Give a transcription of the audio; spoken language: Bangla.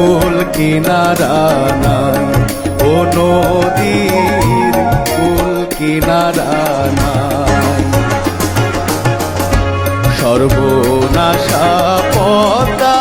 কুল কিনারা ও নদীর কুল কিনারা সর্বনাশা পদা